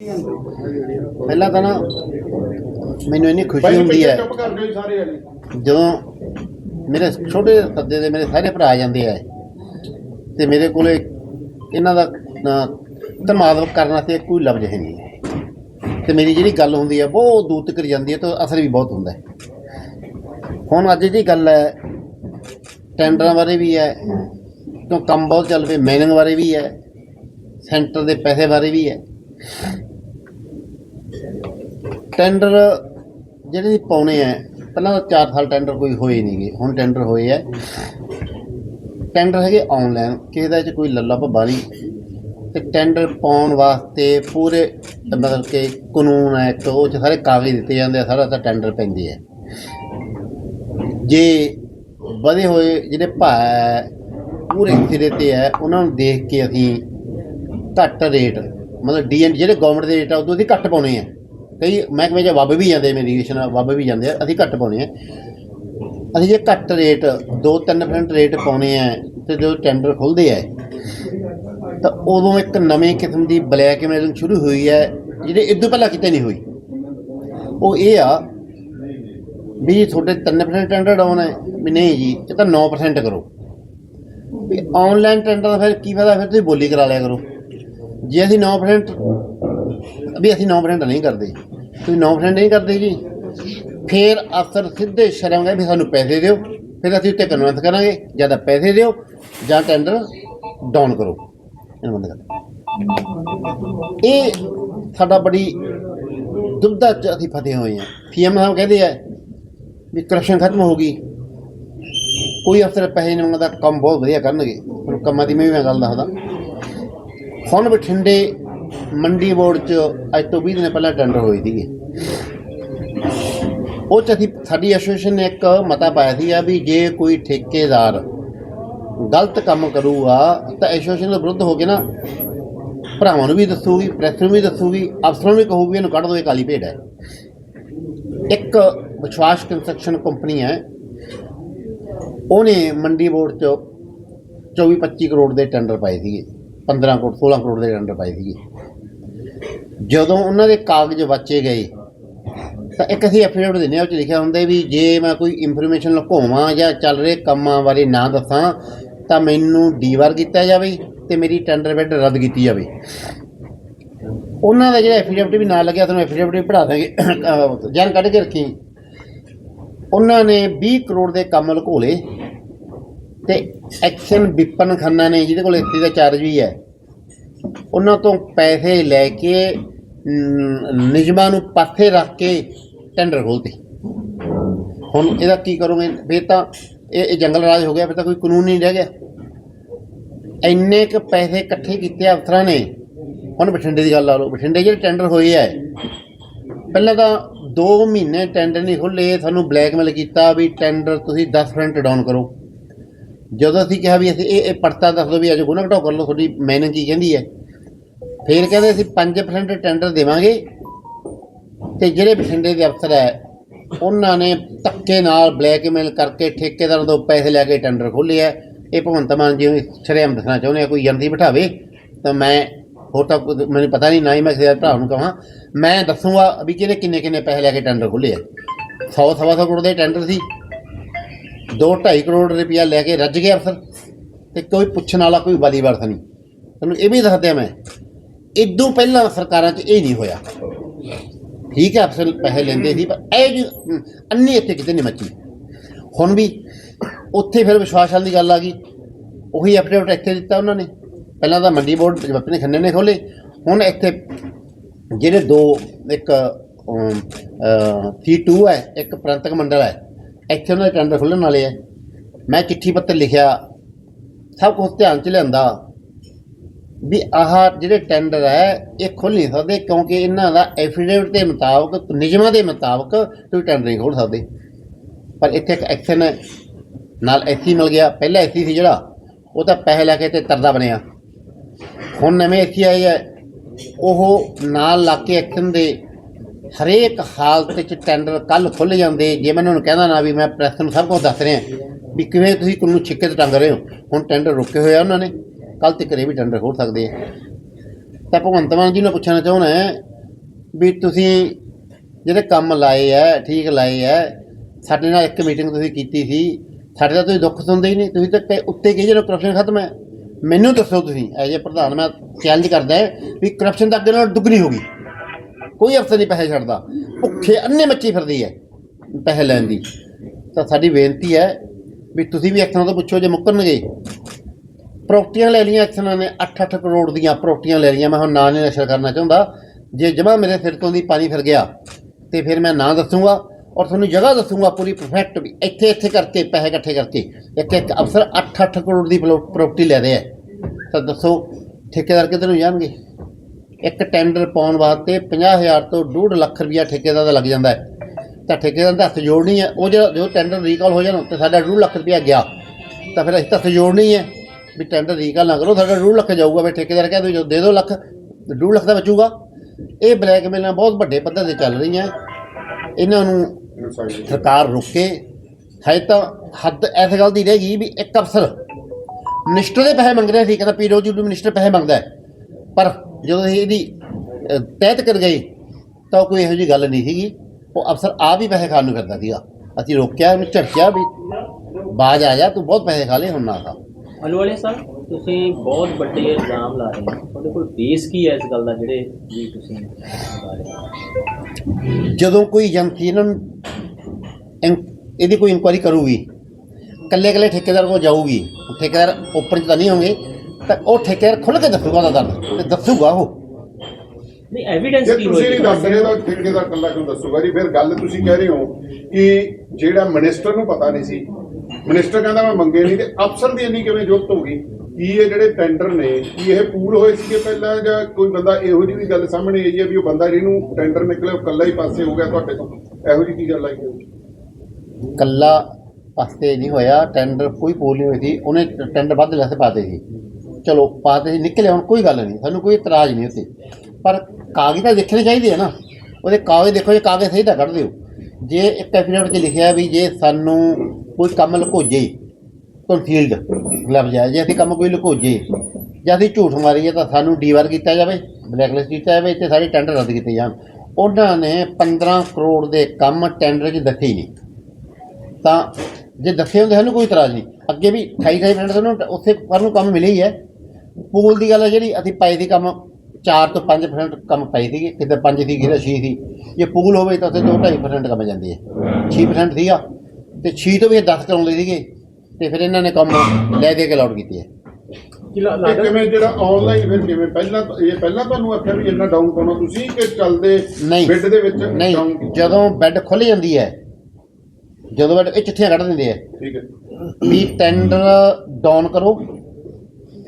ਪਹਿਲਾਂ ਤਾਂ ਨਾ ਮੈਨੂੰ ਇੰਨੀ ਖੁਸ਼ੀ ਹੁੰਦੀ ਹੈ। ਜਦੋਂ ਮੇਰੇ ਛੋਟੇ ਸੱਦੇ ਦੇ ਮੇਰੇ ਸਾਰੇ ਭਰਾ ਜਾਂਦੇ ਆ ਤੇ ਮੇਰੇ ਕੋਲੇ ਇਹਨਾਂ ਦਾ ਧੰਨਵਾਦ ਕਰਨ ਵਾਸਤੇ ਕੋਈ ਲਫ਼ਜ਼ ਹੈ ਨਹੀਂ। ਤੇ ਮੇਰੀ ਜਿਹੜੀ ਗੱਲ ਹੁੰਦੀ ਹੈ ਬਹੁਤ ਦੂਰ ਤੱਕ ਜਾਂਦੀ ਹੈ ਤੇ ਅਸਰ ਵੀ ਬਹੁਤ ਹੁੰਦਾ ਹੈ। ਹੁਣ ਅੱਜ ਦੀ ਗੱਲ ਹੈ ਟੈਂਡਰਾਂ ਬਾਰੇ ਵੀ ਹੈ ਕਿਉਂ ਕੰਮ ਬਹੁਤ ਚੱਲ ਪਏ ਮੈਨਿੰਗ ਬਾਰੇ ਵੀ ਹੈ ਸੈਂਟਰ ਦੇ ਪੈਸੇ ਬਾਰੇ ਵੀ ਹੈ। ਟੈਂਡਰ ਜਿਹੜੇ ਪਾਉਣੇ ਆ ਪਹਿਲਾਂ ਤਾਂ 4 ਸਾਲ ਟੈਂਡਰ ਕੋਈ ਹੋਏ ਨਹੀਂਗੇ ਹੁਣ ਟੈਂਡਰ ਹੋਏ ਆ। ਟੈਂਡਰ ਹੈਗੇ ਆਨਲਾਈਨ ਕਿਸੇ ਦਾ ਚ ਕੋਈ ਲੱਲਾ ਭੱਬਾ ਨਹੀਂ ਤੇ ਟੈਂਡਰ ਪਾਉਣ ਵਾਸਤੇ ਪੂਰੇ ਮਤਲਬ ਕਿ ਕਾਨੂੰਨ ਐਕਟ ਉਹ ਚ ਸਾਰੇ ਕਾਗਜ਼ ਦਿੱਤੇ ਜਾਂਦੇ ਆ ਸਾਰਾ ਤਾਂ ਟੈਂਡਰ ਪੈਂਦੇ ਹੈ ਜੇ ਵਧੇ ਹੋਏ ਜਿਹੜੇ ਭਾਅ ਹੈ, ਪੂਰੇ ਸਿਰੇ ਤੇ ਹੈ ਉਹਨਾਂ ਨੂੰ ਦੇਖ ਕੇ ਅਸੀਂ ਘੱਟ ਰੇਟ ਮਤਲਬ ਡੀਐਨ ਜਿਹੜੇ ਗਵਰਨਮੈਂਟ ਦੇ ਰੇਟ ਆ ਉਦੋਂ ਅਸੀਂ ਘੱਟ ਪਾਉਣੇ ਆ। ਕਈ ਮਹਿਕਮੇ 'ਚ ਵੱਬ ਵੀ ਜਾਂਦੇ ਮੇਰੀਗੇਸ਼ਨ ਵੱਬ ਵੀ ਜਾਂਦੇ ਆ, ਅਸੀਂ ਘੱਟ ਪਾਉਣੇ ਆ। ਅਸੀਂ ਜੇ ਘੱਟ ਰੇਟ 2-3% ਰੇਟ ਪਾਉਣੇ ਆ ਤੇ ਜਦੋਂ ਟੈਂਡਰ ਖੁੱਲਦੇ ਆ, ਤਾਂ ਉਦੋਂ ਇੱਕ ਨਵੇਂ ਕਿਸਮ ਦੀ ਬਲੈਕ ਬਲੈਕਮੇਲਿੰਗ ਸ਼ੁਰੂ ਹੋਈ ਹੈ, ਜਿਹੜੇ ਇਦੋਂ ਪਹਿਲਾਂ ਕਿਤੇ ਨਹੀਂ ਹੋਈ। ਉਹ ਇਹ ਆ ਵੀ ਤੁਹਾਡੇ 3% ਟੈਂਡਰ ਡਾਊਨ ਹੈ, ਵੀ ਨਹੀਂ ਜੀ, ਇਹ ਤਾਂ 9% ਕਰੋ। ਵੀ ਆਨਲਾਈਨ ਟੈਂਡਰ ਦਾ ਫਿਰ ਕੀ ਫਾਇਦਾ, ਫਿਰ ਤੁਸੀਂ ਬੋਲੀ ਕਰਾ ਲਿਆ ਕਰੋ। ਜੇ ਅਸੀਂ 9% ਵੀ ਅਸੀਂ ਨੌ ਫਰੈਂਡ ਨਹੀਂ ਕਰਦੇ। ਤੁਸੀਂ ਨੌ ਫਰੈਂਡ ਨਹੀਂ ਕਰਦੇ ਜੀ। ਫਿਰ ਅਫਸਰ ਸਿੱਧੇ ਸ਼ਰਮਗੇ ਵੀ ਸਾਨੂੰ ਪੈਸੇ ਦਿਓ। ਫਿਰ ਅਸੀਂ ਉੱਤੇ ਕਨਵੈਂਸ ਕਰਾਂਗੇ, ਜਾਂ ਤਾਂ ਪੈਸੇ ਦਿਓ, ਜਾਂ ਟੈਂਡਰ ਡਾਊਨ ਕਰੋ। ਇਹ ਬੰਦ ਕਰ। ਇਹ ਸਾਡਾ ਬੜੀ ਦੁਬਦਾ ਚ ਅਸੀਂ ਫਸੇ ਹੋਏ ਹਾਂ। ਪੀਐਮ ਸਾਹਿਬ ਕਹਿੰਦੇ ਆ ਵੀ ਕਰਪਸ਼ਨ ਖਤਮ ਹੋ ਗਈ। ਕੋਈ ਅਫਸਰ ਪੈਸੇ ਨਹੀਂ ਮੰਗਦਾ, ਕੰਮ ਬਹੁਤ ਵਧੀਆ ਕਰਨਗੇ। ਹੁਣ ਕੰਮਾਂ ਦੀ ਮੈਂ ਵੀ ਮੈਂ ਗੱਲ ਦੱਸਦਾ। ਹੁਣ ਬਠਿੰਡੇ ਮੰਡੀ ਬੋਰਡ 'ਚ ਅੱਜ ਤੋਂ 20 ਦਿਨ ਪਹਿਲਾਂ ਟੈਂਡਰ ਹੋਈ ਸੀਗੀ। ਉਹ 'ਚ ਅਸੀਂ, ਸਾਡੀ ਐਸੋਸੀਏਸ਼ਨ ਨੇ ਇੱਕ ਮਤਾ ਪਾਇਆ ਸੀਗਾ ਵੀ ਜੇ ਕੋਈ ਠੇਕੇਦਾਰ ਗਲਤ ਕੰਮ ਕਰੂਗਾ, ਤਾਂ ਐਸੋਸੀਏਸ਼ਨ ਦੇ ਵਿਰੁੱਧ ਹੋ ਕੇ ਨਾ ਭਰਾਵਾਂ ਨੂੰ ਵੀ ਦੱਸੂਗੀ ਪ੍ਰੈਸ ਨੂੰ ਵੀ ਦੱਸੂਗੀ, ਅਫਸਰਾਂ ਨੂੰ ਵੀ ਕਹੂਗੀ, ਇਹਨੂੰ ਕੱਢ ਦਿਓ ਇਹ ਕਾਲੀ ਭੇਡ ਹੈ। ਇੱਕ ਵਿਸ਼ਵਾਸ ਕੰਸਟਰਕਸ਼ਨ ਕੰਪਨੀ ਹੈ। ਉਹਨੇ ਮੰਡੀ ਬੋਰਡ 'ਚ 24 25 ਕਰੋੜ ਦੇ ਟੈਂਡਰ ਪਾਏ ਸੀਗੇ। 15 ਕਰੋੜ 16 ਕਰੋੜ ਦੇ ਟੈਂਡਰ ਪਾਏ ਸੀਗੇ। ਜਦੋਂ ਉਹਨਾਂ ਦੇ ਕਾਗਜ਼ ਬਚੇ ਗਏ, ਤਾਂ ਇੱਕ ਅਸੀਂ ਐਫੀਡੇਵਿਟ ਦਿੰਦੇ ਹਾਂ, ਉਹ 'ਚ ਲਿਖਿਆ ਹੁੰਦਾ ਵੀ ਜੇ ਮੈਂ ਕੋਈ ਇਨਫੋਰਮੇਸ਼ਨ ਲੁਕਾਵਾਂ ਜਾਂ ਚੱਲ ਰਹੇ ਕੰਮਾਂ ਬਾਰੇ ਨਾ ਦੱਸਾਂ, ਤਾਂ ਮੈਨੂੰ ਡੀਵਾਰ ਕੀਤਾ ਜਾਵੇ ਤੇ ਮੇਰੀ ਟੈਂਡਰ ਬਿੱਡ ਰੱਦ ਕੀਤੀ ਜਾਵੇ। ਉਹਨਾਂ ਦਾ ਜਿਹੜਾ ਐਫੀਡੇਵਿਟ ਵੀ ਨਾਲ ਲੱਗਿਆ, ਤੁਹਾਨੂੰ ਐਫੀਡੇਵਿਟ ਵੀ ਪੜਾ ਦਾਂਗੇ। ਅਹ ਜਾਨ ਕੱਢ ਕੇ ਰੱਖੀ। ਉਹਨਾਂ ਨੇ 20 ਕਰੋੜ ਦੇ ਕੰਮ ਲੁਕੋਲੇ ਤੇ ਐਕਸ਼ਨ ਵਿਪਨ ਖੰਨਾ ਨੇ ਜਿਹਦੇ ਕੋਲ ਇੱਥੇ ਦਾ ਚਾਰਜ ਵੀ ਹੈ। ਉਹਨਾਂ ਤੋਂ ਪੈਸੇ ਲੈ ਕੇ ਨ- ਨਿਯਮਾਂ ਨੂੰ ਪਾਸੇ ਰੱਖ ਕੇ ਟੈਂਡਰ ਖੋਲ੍ਹਤੇ। ਹੁਣ ਇਹਦਾ ਕੀ ਕਰੋਗੇ? ਫਿਰ ਤਾਂ ਇਹ ਜੰਗਲ ਰਾਜ ਹੋ ਗਿਆ, ਫਿਰ ਤਾਂ ਕੋਈ ਕਾਨੂੰਨ ਨਹੀਂ ਰਹਿ ਗਿਆ। ਇੰਨੇ ਕ ਪੈਸੇ ਇਕੱਠੇ ਕੀਤੇ ਅਫਸਰਾਂ ਨੇ। ਹੁਣ ਬਠਿੰਡੇ ਦੀ ਗੱਲ ਲਾ ਲਓ। ਬਠਿੰਡੇ ਜਿਹੜੇ ਟੈਂਡਰ ਹੋਏ ਆ, ਪਹਿਲਾਂ ਤਾਂ 2 ਮਹੀਨੇ ਟੈਂਡਰ ਨਹੀਂ ਖੁੱਲੇ ਸਾਨੂੰ ਬਲੈਕਮੇਲ ਕੀਤਾ ਵੀ ਟੈਂਡਰ ਤੁਸੀਂ 10% ਡਾਊਨ ਕਰੋ। ਜਦੋਂ ਅਸੀਂ ਕਿਹਾ ਵੀ ਅਸੀਂ ਇਹ ਇਹ ਪੜਤਾ ਦੱਸ ਦਿਓ ਵੀ ਅੱਜ ਗੁਨਾ ਘਟਾਓ, ਕਰ ਲਓ, ਤੁਹਾਡੀ ਮੈਨੇਜ ਕੀ ਕਹਿੰਦੀ ਹੈ। ਫਿਰ ਕਹਿੰਦੇ ਅਸੀਂ 5% ਟੈਂਡਰ ਦੇਵਾਂਗੇ। ਤੇ ਜਿਹੜੇ ਬਠਿੰਡੇ ਦੇ ਅਫਸਰ ਹੈ, ਉਹਨਾਂ ਨੇ ਧੱਕੇ ਨਾਲ ਬਲੈਕਮੇਲ ਕਰਕੇ ਠੇਕੇਦਾਰਾਂ ਤੋਂ ਪੈਸੇ ਲੈ ਕੇ ਟੈਂਡਰ ਖੋਲ੍ਹੇ ਆ ਇਹ ਭਗਵੰਤ ਮਾਨ ਜੀ ਨੂੰ ਸ਼ਰੇਆਮ ਦੱਸਣਾ ਚਾਹੁੰਦੇ ਆ, ਕੋਈ ਜਨਤੀ ਬਿਠਾਵੇ, ਤਾਂ ਮੈਂ ਹੋਰ ਤਾਂ ਕੁਝ ਮੈਨੂੰ ਪਤਾ ਨਹੀਂ, ਨਾ ਹੀ ਮੈਂ ਕਿਸੇ ਭਰਾ ਨੂੰ ਕਹਾਂ। ਮੈਂ ਦੱਸੂਗਾ ਵੀ ਕਿਹਨੇ ਕਿੰਨੇ ਕਿੰਨੇ ਪੈਸੇ ਲੈ ਕੇ ਟੈਂਡਰ ਖੋਲ੍ਹੇ ਆ 100 ਸਵਾ ਸੌ ਕਰੋੜ ਦੇ ਟੈਂਡਰ ਸੀ। 2.5 ਕਰੋੜ ਰੁਪਇਆ ਲੈ ਕੇ ਰੱਜ ਗਿਆ ਅਫਸਰ ਤੇ ਕੋਈ ਪੁੱਛਣ ਵਾਲਾ ਕੋਈ ਵਾਲੀ ਵਰਤ ਨਹੀਂ। ਤੁਹਾਨੂੰ ਇਹ ਵੀ ਦੱਸਦਿਆਂ ਮੈਂ ਇਦੋਂ ਪਹਿਲਾਂ ਸਰਕਾਰਾਂ 'ਚ ਇਹ ਨਹੀਂ ਹੋਇਆ। ਠੀਕ ਹੈ, ਅਫਸਰ ਪੈਸੇ ਲੈਂਦੇ ਸੀ, ਪਰ ਇਹ ਜੀ ਅੰਨੀ ਇੱਥੇ ਕਿਤੇ ਨਹੀਂ ਮੱਚੀ। ਹੁਣ ਵੀ ਉੱਥੇ ਫਿਰ ਵਿਸ਼ਵਾਸ ਵਾਲੀ ਦੀ ਗੱਲ ਆ ਗਈ। ਉਹੀ ਅਪਡੇਟ ਇੱਥੇ ਦਿੱਤਾ ਉਹਨਾਂ ਨੇ। ਪਹਿਲਾਂ ਤਾਂ ਮੰਡੀ ਬੋਰਡ ਆਪਣੇ ਖੰਨੇ ਨੇ ਖੋਲੇ ਹੁਣ ਇੱਥੇ ਜਿਹੜੇ ਦੋ, ਇੱਕ ਸੀ 2 ਹੈ, ਇੱਕ ਪ੍ਰੰਤਕ ਮੰਡਲ ਹੈ। ਇੱਥੇ ਉਹਨਾਂ ਦੇ ਟੈਂਡਰ ਖੁੱਲ੍ਹਣ ਵਾਲੇ ਹੈ ਮੈਂ ਚਿੱਠੀ ਪੱਤਰ ਲਿਖਿਆ। ਸਭ ਕੁਝ ਧਿਆਨ ਚ ਲਿਆਂਦਾ। ਵੀ ਆਹ ਜਿਹੜੇ ਟੈਂਡਰ ਹੈ ਇਹ ਖੁੱਲ੍ਹ ਨਹੀਂ ਸਕਦੇ ਕਿਉਂਕਿ ਇਹਨਾਂ ਦਾ ਐਫੀਡੇਵਿਟ ਦੇ ਮੁਤਾਬਕ, ਨਿਯਮਾਂ ਦੇ ਮੁਤਾਬਕ ਤੁਸੀਂ ਟੈਂਡਰ ਨਹੀਂ ਖੋਲ੍ਹ ਸਕਦੇ। ਪਰ ਇੱਥੇ ਇੱਕ ਐਕਸ਼ਨ ਹੈ ਨਾਲ ਐਸੀ ਮਿਲ ਗਿਆ। ਪਹਿਲਾ ਐਸੀ ਸੀ ਜਿਹੜਾ, ਉਹ ਤਾਂ ਪੈਸੇ ਲੈ ਕੇ ਤੇ ਤਰਦਾ ਬਣਿਆ। ਹੁਣ ਨਵੇਂ ਐਸੀ ਆਏ ਹੈ ਉਹ ਨਾਲ ਲਾ ਕੇ ਐਕਸ਼ਨ ਦੇ ਹਰੇਕ ਹਾਲਤ ਵਿੱਚ ਟੈਂਡਰ ਕੱਲ ਖੁੱਲ ਜਾਂਦੇ। ਜੇ ਮੈਂ ਉਹਨਾਂ ਨੂੰ ਕਹਿੰਦਾ ਨਾ ਵੀ ਮੈਂ ਪ੍ਰੈਸ ਨੂੰ ਸਭ ਕੁਝ ਦੱਸ ਰਿਹਾ, ਵੀ ਕਿਵੇਂ ਤੁਸੀਂ ਕਾਨੂੰਨ ਛਿੱਕੇ ਤੇ ਟੰਗ ਰਹੇ ਹੋ? ਹੁਣ ਟੈਂਡਰ ਰੁਕੇ ਹੋਏ ਆ ਉਹਨਾਂ ਨੇ। ਕੱਲ ਤੱਕ ਇਹ ਵੀ ਟੈਂਡਰ ਖੋਲ ਸਕਦੇ ਆ। ਤਾਂ ਭਗਵੰਤ ਮਾਨ ਜੀ ਨੂੰ ਪੁੱਛਣਾ ਚਾਹੁੰਦਾ ਵੀ ਤੁਸੀਂ ਜਿਹੜੇ ਕੰਮ ਲਾਏ ਆ, ਠੀਕ ਲਾਏ ਆ, ਸਾਡੇ ਨਾਲ ਇੱਕ ਮੀਟਿੰਗ ਤੁਸੀਂ ਕੀਤੀ ਸੀ, ਸਾਡੇ ਦਾ ਤੁਸੀਂ ਦੁੱਖ ਸੁਣਦੇ ਹੀ ਨਹੀਂ, ਤੁਸੀਂ ਤਾਂ ਕਹੇ- ਉੱਤੇ ਕਹੀ ਜਦੋਂ ਕਰਪਸ਼ਨ ਖਤਮ ਹੈ। ਮੈਨੂੰ ਦੱਸੋ ਤੁਸੀਂ ਐਜ ਏ ਪ੍ਰਧਾਨ ਮੈਂ ਚੈਲੰਜ ਕਰਦਾ ਵੀ ਕਰਪਸ਼ਨ ਤਾਂ ਅੱਗੇ ਨਾਲ ਦੁੱਗਣੀ ਹੋ ਗਈ। ਕੋਈ ਅਫਸਰ ਨਹੀਂ ਪੈਸੇ ਛੱਡਦਾ। ਭੁੱਖੇ ਅੰਨੇ ਮੱਛੀ ਫਿਰਦੀ ਹੈ, ਪੈਸੇ ਲੈਣ ਦੀ। ਤਾਂ ਸਾਡੀ ਬੇਨਤੀ ਹੈ ਵੀ ਤੁਸੀਂ ਵੀ ਐਕਸ਼ਨਾਂ ਤੋਂ ਪੁੱਛੋ ਜੇ ਮੁੱਕਰਨਗੇ। ਪ੍ਰੋਪਰਟੀਆਂ ਲੈ ਲਈਆਂ ਐਕਸ਼ਨਾਂ ਨੇ 8-8 ਕਰੋੜ ਦੀਆਂ ਪ੍ਰੋਪਰਟੀਆਂ ਲੈ ਲਈਆਂ। ਮੈਂ ਹੁਣ ਨਾਂ ਨਹੀਂ ਨਸ਼ਰ ਕਰਨਾ ਚਾਹੁੰਦਾ। ਜੇ ਜਮਾ ਮੇਰੇ ਸਿਰ ਤੋਂ ਦੀ ਪਾਣੀ ਫਿਰ ਗਿਆ, ਤੇ ਫਿਰ ਮੈਂ ਨਾਂ ਦੱਸੂਗਾ ਔਰ ਤੁਹਾਨੂੰ ਜਗ੍ਹਾ ਦੱਸੂਗਾ ਪੂਰੀ ਪਰਫੈਕਟ ਵੀ ਇੱਥੇ ਇੱਥੇ ਕਰਕੇ, ਪੈਸੇ ਇਕੱਠੇ ਕਰਕੇ। ਇੱਕ ਇੱਕ ਅਫਸਰ 8-8 ਕਰੋੜ ਦੀ ਪ੍ਰੋਪਰਟੀ ਲੈ ਰਿਹਾ ਹੈ। ਤਾਂ ਦੱਸੋ, ਠੇਕੇਦਾਰ ਕਿੱਧਰ ਨੂੰ ਜਾਣਗੇ? ਇੱਕ ਟੈਂਡਰ ਪਾਉਣ ਵਾਸਤੇ 50000 ਤੋਂ 2.5 ਲੱਖ ਰੁਪਇਆ ਠੇਕੇਦਾਰ ਦਾ ਲੱਗ ਜਾਂਦਾ ਹੈ। ਤਾਂ ਠੇਕੇਦਾਰ ਦਾ ਹੱਥ ਜੋੜਨੀ ਹੈ, ਉਹ ਜਿਹੜਾ ਜੋ ਟੈਂਡਰ ਰੀਕਾਲ ਹੋ ਜਾਣ, ਤੇ ਸਾਡਾ 2 ਲੱਖ ਰੁਪਇਆ ਗਿਆ। ਤਾਂ ਫਿਰ ਅਸੀਂ ਤਾਂ ਹੱਥ ਜੋੜਨੀ ਹੈ ਵੀ ਟੈਂਡਰ ਰੀਕਾਲ ਨਾ ਕਰੋ, ਸਾਡਾ 2 ਲੱਖ ਜਾਊਗਾ ਵੀ ਠੇਕੇਦਾਰ ਕਹਿੰਦੇ ਜੋ ਦੇ ਦਿਓ ਲੱਖ 2 ਲੱਖ ਦਾ ਬਚੂਗਾ। ਇਹ ਬਲੈਕਮੇਲਾਂ ਬਹੁਤ ਵੱਡੇ ਪੱਧਰ ਤੇ ਚੱਲ ਰਹੀਆਂ। ਇਹਨਾਂ ਨੂੰ ਸਰਕਾਰ ਰੋਕੇ। ਹੈ ਤਾਂ ਹੱਦ ਇਸ ਗੱਲ ਦੀ ਰਹੇਗੀ ਵੀ ਇੱਕ ਅਫਸਰ ਮਿਨਿਸਟਰ ਦੇ ਪੈਸੇ ਮੰਗ ਰਿਹਾ ਸੀ ਕਹਿੰਦਾ ਪੀਡਬਲਯੂ ਮਿਨਿਸਟਰ ਪੈਸੇ ਮੰਗਦਾ ਹੈ। ਪਰ ਜਦੋਂ ਇਹ ਇਹਦੀ ਤਹਿਤ ਕਰ ਗਈ ਤਾਂ ਕੋਈ ਇਹੋ ਜਿਹੀ ਗੱਲ ਨਹੀਂ ਸੀਗੀ। ਉਹ ਅਫਸਰ ਆਪ ਹੀ ਪੈਸੇ ਖਾਣ ਨੂੰ ਕਰਦਾ ਸੀਗਾ। ਅਸੀਂ ਰੋਕਿਆ ਉਹਨੂੰ ਝਟਕਿਆ ਵੀ ਬਾਜ ਆ ਜਾ ਤੂੰ ਬਹੁਤ ਪੈਸੇ ਖਾ ਲਏ ਹੁਣ ਨਾ ਖਾ। ਸਾਹਿਬ ਤੁਸੀਂ ਬਹੁਤ ਵੱਡੇ ਇਲਜ਼ਾਮ ਲਾ ਰਹੇ ਹੋ। ਤੁਹਾਡੇ ਕੋਲ ਬੇਸ ਕੀ ਹੈ ਇਸ ਗੱਲ ਦਾ ਜਿਹੜੇ ਵੀ ਤੁਸੀਂ ਲਾ ਰਹੇ ਹੋ? ਜਦੋਂ ਕੋਈ ਏਜੰਸੀ ਇਹਨਾਂ ਨੂੰ ਇਨ- ਇਹਦੀ ਕੋਈ ਇਨਕੁਆਇਰੀ ਕਰੂਗੀ ਕੱਲੇ ਕੱਲੇ ਠੇਕੇਦਾਰ ਕੋਲ ਜਾਊਗੀ ਠੇਕੇਦਾਰ ਓਪਨ ਚ ਤਾਂ ਨਹੀਂ ਹੋਣਗੇ ਤਾਂ ਉਹ ਠੇਕੇਦਾਰ ਖੁੱਲ੍ਹ ਕੇ ਦੱਸੂਗਾ ਉਹਦਾ ਦਰਦ ਤੇ ਦੱਸੂਗਾ ਉਹ। ਨਹੀਂ ਐਵੀਡੈਂਸ ਜੇ ਕੀ ਤੁਸੀਂ ਨਹੀਂ ਦੱਸ ਰਹੇ ਤਾਂ ਠੇਕੇਦਾਰ ਕੱਲਾ ਕਿਉਂ ਦੱਸੂਗਾ ਜੀ? ਫਿਰ ਗੱਲ ਤੁਸੀਂ ਕਹਿ ਰਹੇ ਹੋ ਕਿ ਜਿਹੜਾ ਮਿਨਿਸਟਰ ਨੂੰ ਪਤਾ ਨਹੀਂ ਸੀ। ਮਿਨਿਸਟਰ ਕਹਿੰਦਾ ਮੈਂ ਮੰਗੇ ਨਹੀਂ ਤੇ ਅਫਸਰ ਦੀ ਇੰਨੀ ਕਿਵੇਂ ਜੁਰਤ ਹੋ ਗਈ ਕੀ ਇਹ ਜਿਹੜੇ ਟੈਂਡਰ ਨੇ ਕੀ ਇਹ ਪੂਲ ਹੋਏ ਸੀਗੇ ਪਹਿਲਾਂ ਜਾਂ ਕੋਈ ਬੰਦਾ ਇਹੋ ਜਿਹੀ ਵੀ ਗੱਲ ਸਾਹਮਣੇ ਆਈ ਹੈ ਵੀ ਉਹ ਬੰਦਾ ਜਿਹਨੂੰ ਟੈਂਡਰ ਨਿਕਲੇ ਉਹ ਕੱਲਾ ਹੀ ਪਾਸੇ ਹੋ ਗਿਆ ਤੁਹਾਡੇ ਤੋਂ? ਇਹੋ ਜਿਹੀ ਕੀ ਗੱਲ ਆਈ ਹੈ ਕੱਲਾ ਪਾਸੇ ਨਹੀਂ ਹੋਇਆ ਟੈਂਡਰ ਕੋਈ ਪੋਲ ਨਹੀਂ ਹੋਈ ਸੀ ਉਹਨੇ ਟੈਂਡਰ ਵੱਧ ਲੈਸੇ ਪਾਤੇ ਸੀ। ਚਲੋ ਪਾਤੇ ਸੀ ਨਿਕਲੇ ਹੁਣ ਕੋਈ ਗੱਲ ਨਹੀਂ, ਸਾਨੂੰ ਕੋਈ ਇਤਰਾਜ਼ ਨਹੀਂ ਉੱਤੇ। ਪਰ ਕਾਗਜ਼ ਤਾਂ ਦੇਖਣੇ ਚਾਹੀਦੇ ਆ ਨਾ। ਉਹਦੇ ਕਾਗਜ਼ ਦੇਖੋ, ਜੇ ਕਾਗਜ਼ ਸਹੀ ਤਾਂ ਕੱਢ ਦਿਓ। ਜੇ ਇੱਕ ਐਫੀਡੇਵਿਟ 'ਚ ਲਿਖਿਆ ਵੀ ਜੇ ਸਾਨੂੰ ਕੋਈ ਕੰਮ ਲਕੋਜੇ ਕਨਫੀਲਡ ਲੱਭ ਜਾਏ ਜੇ ਅਸੀਂ ਕੰਮ ਕੋਈ ਲੁਕੋਜੇ, ਜਾਂ ਅਸੀਂ ਝੂਠ ਮਾਰੀਏ ਤਾਂ ਸਾਨੂੰ ਡੀਵਾਰ ਕੀਤਾ ਜਾਵੇ, ਬਲੈਕਲਿਸਟ ਕੀਤਾ ਜਾਵੇ ਤੇ ਸਾਰੇ ਟੈਂਡਰ ਰੱਦ ਕੀਤੇ ਜਾਣ। ਉਹਨਾਂ ਨੇ 15 ਕਰੋੜ ਦੇ ਕੰਮ ਟੈਂਡਰ 'ਚ ਦੱਸੇ ਨਹੀਂ। ਤਾਂ ਜੇ ਦੱਸੇ ਹੁੰਦੇ, ਸਾਨੂੰ ਕੋਈ ਇਤਰਾਜ਼ ਨਹੀਂ। ਅੱਗੇ ਵੀ 28 28 ਸਾਨੂੰ ਉੱਥੇ ਪਰ ਨੂੰ ਕੰਮ ਮਿਲੇ ਹੀ ਹੈ। ਪੂਲ ਦੀ ਗੱਲ ਹੈ ਜਿਹੜੀ ਅਸੀਂ ਪਾਈ ਦੀ ਕੰਮ 4 ਤੋਂ 5% ਕੰਮ ਪਾਈ ਸੀਗੇ ਕਿਤੇ 5 ਸੀ ਕਿਤੇ 6 ਸੀ। ਜੇ ਪੂਲ ਹੋਵੇ ਤਾਂ ਉੱਥੇ 2.5% ਕੰਮ ਜਾਂਦੀ ਹੈ 6% ਸੀਗਾ। ਤੇ 6 ਤੋਂ ਵੀ ਇਹ 10 ਕਰਾਉਂਦੇ ਸੀਗੇ। ਤੇ ਫਿਰ ਇਹਨਾਂ ਨੇ ਕੰਮ ਲੈ ਦੇ ਕੇ ਲਾਉਟ ਕੀਤੀ ਹੈ ਇਹ ਕਿਵੇਂ ਜਿਹੜਾ ਆਨਲਾਈਨ ਫਿਰ ਕਿਵੇਂ? ਪਹਿਲਾਂ ਤਾਂ- ਇਹ ਪਹਿਲਾਂ ਤੁਹਾਨੂੰ ਆਖਿਆ ਵੀ ਇੰਨਾ ਡਾਊਨ ਪਾਉਣਾ ਤੁਸੀਂ ਕਿ ਚੱਲਦੇ ਨਹੀਂ। ਬਿੱਡ ਦੇ ਵਿੱਚ ਨਹੀਂ। down ਕੀਤਾ? ਜਦੋਂ ਬੈੱਡ ਖੁੱਲ ਜਾਂਦੀ ਹੈ ਜਦੋਂ ਬੈੱਡ ਇਹ ਚਿੱਠੀਆਂ ਕੱਢ ਦਿੰਦੇ ਆ। ਠੀਕ ਹੈ। ਵੀ ਟੈਂਡਰ ਡਾਊਨ ਕਰੋ।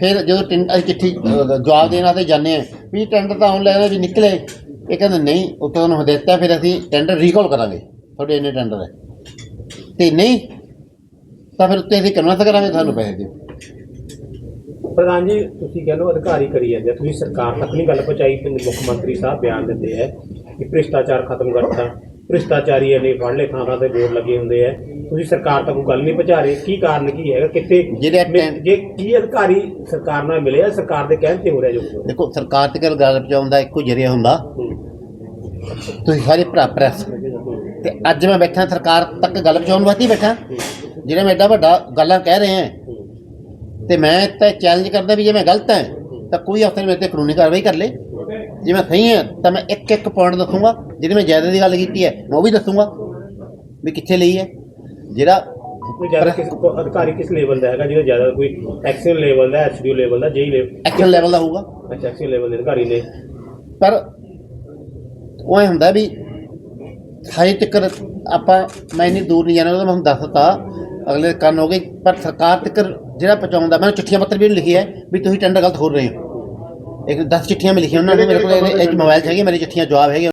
ਫਿਰ ਜਦੋਂ ਟੈਂਡ- ਅਸੀਂ ਚਿੱਠੀ ਅਹ, ਜਵਾਬ ਦੇਣ ਵਾਸਤੇ ਜਾਂਦੇ ਆ ਵੀ ਟੈਂਡਰ ਤਾਂ ਆਉਣ ਲੱਗਦਾ ਵੀ ਨਿਕਲੇ। ਇਹ ਕਹਿੰਦੇ ਨਹੀਂ ਉੱਥੇ ਤੁਹਾਨੂੰ ਹਦਾਇਤਾਂ ਫਿਰ ਅਸੀਂ ਟੈਂਡਰ ਰੀਕਾਲ ਕਰਾਂਗੇ। ਤੁਹਾਡੇ ਇੰਨੇ ਟੈਂਡਰ ਹੈ ਤੇ ਨਹੀਂ ਤਾਂ ਫਿਰ ਉੱਤੇ ਅਸੀਂ ਕਨਵਰਸ ਕਰਾਂਗੇ ਤੁਹਾਨੂੰ ਪੈਸੇ ਦਿਓ। ਪ੍ਰਧਾਨ ਜੀ ਤੁਸੀਂ ਕਹਿ ਲਓ ਅਧਿਕਾਰੀ ਕਰੀ ਜਾਂਦੇ ਆ। ਤੁਸੀਂ ਸਰਕਾਰ ਤੱਕ ਨਹੀਂ ਗੱਲ ਪਹੁੰਚਾਈ ਤੇ ਮੁੱਖ ਮੰਤਰੀ ਸਾਹਿਬ ਬਿਆਨ ਦਿੰਦੇ ਆ ਕਿ ਭ੍ਰਿਸ਼ਟਾਚਾਰ ਖਤਮ ਕਰਤਾ। ਭ੍ਰਿਸ਼ਟਾਚਾਰੀ ਨੇ ਫੜ ਲਏ ਥਾਂ ਥਾਂ ਤੇ ਬੋਰਡ ਲੱਗੇ ਹੁੰਦੇ ਆ। ਤੁਸੀਂ ਸਰਕਾਰ ਤੱਕ ਗੱਲ ਨਹੀਂ ਪਹੁੰਚਾ ਰਹੇ ਕੀ ਕਾਰਨ ਕੀ ਹੈਗਾ ਕਿੱਥੇ ਜਿਹੜੇ ਟੈਂ- ਜੇ ਕੀ ਅਧਿਕਾਰੀ ਸਰਕਾਰ ਨਾਲ ਮਿਲੇ ਆ ਸਰਕਾਰ ਦੇ ਕਹਿਣ ਤੇ ਹੋ ਰਿਹਾ ਜੋ। ਦੇਖੋ ਸਰਕਾਰ ਤੱਕ ਗੱਲ ਪਹੁੰਚਾਉਣ ਦਾ ਇੱਕੋ ਜਰੀਆ ਹੁੰਦਾ। ਤੁਸੀਂ ਸਾਰੇ ਭਰਾ ਪ੍ਰੈਸ। ਤੇ ਅੱਜ ਮੈਂ ਬੈਠਾ ਸਰਕਾਰ ਤੱਕ ਗੱਲ ਪਹੁੰਚਾਉਣ ਵਾਸਤੇ ਹੀ ਬੈਠਾ। ਜਿਹੜਾ ਮੈਂ ਐਡਾ ਵੱਡਾ ਗੱਲਾਂ ਕਹਿ ਰਹੇ ਹਾਂ ਤੇ ਮੈਂ ਤਾਂ ਚੈਲੰਜ ਕਰਦਾ ਵੀ ਜੇ ਮੈਂ ਗਲਤ ਹਾਂ ਤਾਂ ਕੋਈ ਅਫਸਰ ਮੇਰੇ ਤੇ ਕਾਨੂੰਨੀ ਕਾਰਵਾਈ ਕਰ ਲੇ। ਜੇ ਮੈਂ ਸਹੀ ਹਾਂ ਤਾਂ ਮੈਂ ਇੱਕ ਇੱਕ ਪੁਆਇੰਟ ਦੱਸੂਗਾ ਜਿਹਦੇ ਮੈਂ ਜਾਇਦਾਦ ਦੀ ਗੱਲ ਕੀਤੀ ਹੈ ਮੈਂ ਉਹ ਵੀ ਦੱਸੂਗਾ ਵੀ ਕਿੱਥੇ ਲਈ ਹੈ। ਜਿਹੜਾ ਕੋਈ ਜ਼ਿਆਦਾ ਕਿਸ ਕੋ- ਅਧਿਕਾਰੀ ਕਿਸ ਲੈਵਲ ਦਾ ਹੈਗਾ? ਜਿਹਦਾ ਜ਼ਿਆਦਾ ਕੋਈ ਐਕਸ਼ਨ ਲੈਵਲ ਦਾ ਐਸਡੀਓ ਲੈਵਲ ਦਾ ਜੇਈ ਲੈਵਲ ਐਕਸ਼ਨ ਲੈਵਲ ਦਾ ਹੋਊਗਾ। ਅੱਛਾ ਐਕਸ਼ਨ ਲੈਵਲ ਦੇ ਅਧਿਕਾਰੀ ਨੇ। ਪਰ ਉਹ ਹੁੰਦਾ ਵੀ ਹਾਈ ਤੱਕ ਆਪਾਂ ਮੈਂ ਇੰਨੀ ਦੂਰ ਨਹੀਂ ਜਾਣਾ ਉਹਦਾ ਮੈਂ ਤੁਹਾਨੂੰ ਦੱਸਤਾ ਅਗਲੇ ਕੰਨ ਹੋ ਗਏ ਪਰ ਸਰਕਾਰ ਤੱਕ ਜਿਹੜਾ ਪਹੁੰਚਾਉਂਦਾ ਮੈਂ ਚਿੱਠੀਆਂ ਪੱਤਰ ਵੀ ਲਿਖੀ ਹੈ ਵੀ ਤੁਸੀਂ ਟੈਂਡਰ ਗਲਤ ਹੋ ਰਹੇ ਹੋ। ਇੱਕ 10 ਚਿੱਠੀਆਂ ਮੈਂ ਲਿਖੀਆਂ ਉਹਨਾਂ ਨੇ ਮੇਰੇ ਕੋਲ ਇਹ ਮੋਬਾਈਲ 'ਚ ਹੈਗੀ ਮੇਰੀ ਚਿੱਠੀਆਂ ਜਵਾਬ ਹੈਗੇ